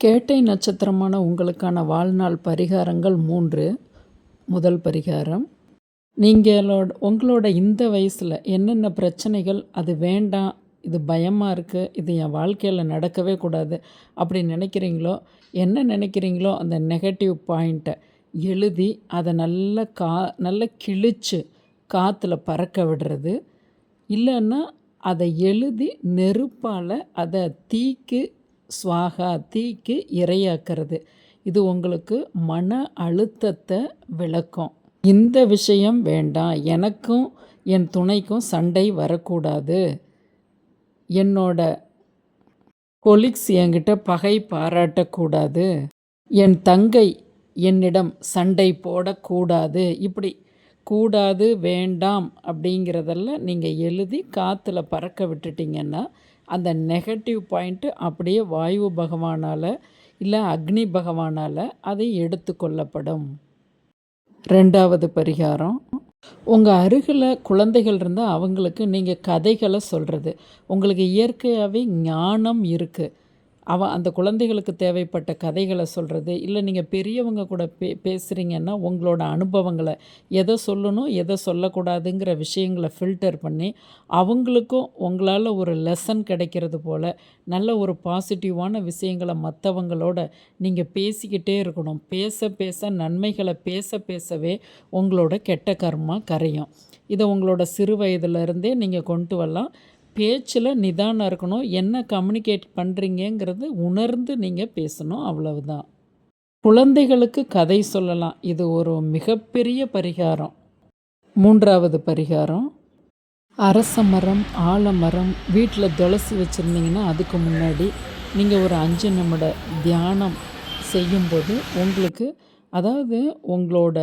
கேட்டை நட்சத்திரமான உங்களுக்கான வாழ்நாள் பரிகாரங்கள் மூன்று. முதல் பரிகாரம் நீங்களோட உங்களோட இந்த வயசில் என்னென்ன பிரச்சனைகள் அது வேண்டாம் இது பயமாக இருக்குது இது என் வாழ்க்கையில் நடக்கவே கூடாது அப்படி நினைக்கிறீங்களோ என்ன நினைக்கிறீங்களோ அந்த நெகட்டிவ் பாயிண்ட்டை எழுதி அதை நல்லா கா நல்லா கிழிச்சு காற்றுல பறக்க விடுறது. இல்லைன்னா அதை எழுதி நெருப்பால் அதை தீக்கு ஸ்வாகா தீக்கு இரையாக்கிறது. இது உங்களுக்கு மன அழுத்தத்தை விளக்கும். இந்த விஷயம் வேண்டாம். எனக்கும் என் துணைக்கும் சண்டை வரக்கூடாது. என்னோட கொலிக்ஸ் என்கிட்ட பகை பாராட்டக்கூடாது. என் தங்கை என்னிடம் சண்டை போடக்கூடாது. இப்படி கூடாது வேண்டாம் அப்படிங்கிறதெல்லாம் நீங்கள் எழுதி காற்றுல பறக்க விட்டுட்டிங்கன்னா அந்த நெகட்டிவ் பாயிண்ட்டு அப்படியே வாயு பகவானால் இல்லை அக்னி பகவானால் அதை எடுத்துக்கொள்ளப்படும். ரெண்டாவது பரிகாரம் உங்கள் அருகில் குழந்தைகள் இருந்தால் அவங்களுக்கு நீங்கள் கதைகளை சொல்கிறது உங்களுக்கு இயற்கையாகவே ஞானம் இருக்குது அவன் அந்த குழந்தைகளுக்கு தேவைப்பட்ட கதைகளை சொல்கிறது இல்லை நீங்கள் பெரியவங்க கூட பே பேசுகிறீங்கன்னா உங்களோட அனுபவங்களை எதை சொல்லணும் எதை சொல்லக்கூடாதுங்கிற விஷயங்களை ஃபில்டர் பண்ணி அவங்களுக்கும் உங்களால் ஒரு லெசன் கிடைக்கிறது போல் நல்ல ஒரு பாசிட்டிவான விஷயங்களை மற்றவங்களோட நீங்கள் பேசிக்கிட்டே இருக்கணும். பேச பேச நன்மைகளை பேச பேசவே உங்களோட கெட்ட கர்மா கரையும். இதை உங்களோட சிறு வயதுலேருந்தே நீங்கள் கொண்டு வரலாம். பேச்சில் நிதானம் இருக்கணும். என்ன கம்யூனிகேட் பண்ணுறீங்கங்கிறது உணர்ந்து நீங்கள் பேசணும். அவ்வளவுதான். குழந்தைகளுக்கு கதை சொல்லலாம். இது ஒரு மிகப்பெரிய பரிகாரம். மூன்றாவது பரிகாரம். அரச மரம் ஆலமரம் வீட்டில் துளசி வச்சுருந்தீங்கன்னா அதுக்கு முன்னாடி நீங்கள் ஒரு அஞ்சு நிமிட தியானம் செய்யும்போது உங்களுக்கு அதாவது உங்களோட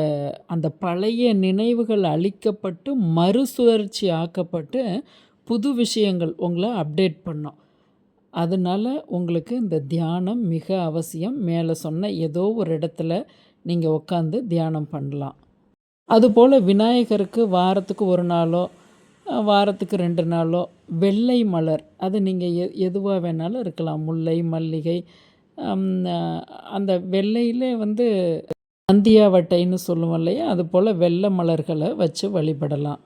அந்த பழைய நினைவுகள் அழிக்கப்பட்டு மறுசுழற்சி ஆக்கப்பட்டு புது விஷயங்கள் உங்களை அப்டேட் பண்ணும். அதனால் உங்களுக்கு இந்த தியானம் மிக அவசியம். மேலே சொன்ன ஏதோ ஒரு இடத்துல நீங்கள் உட்காந்து தியானம் பண்ணலாம். அதுபோல் விநாயகருக்கு வாரத்துக்கு ஒரு நாளோ வாரத்துக்கு ரெண்டு நாளோ வெள்ளை மலர் அது நீங்கள் எ எதுவாக வேணாலும் இருக்கலாம். முல்லை மல்லிகை அந்த வெள்ளையிலே வந்து அந்தியாவட்டைன்னு சொல்லுவோம் இல்லையா? அது போல் வெள்ளை மலர்களை வச்சு வழிபடலாம்.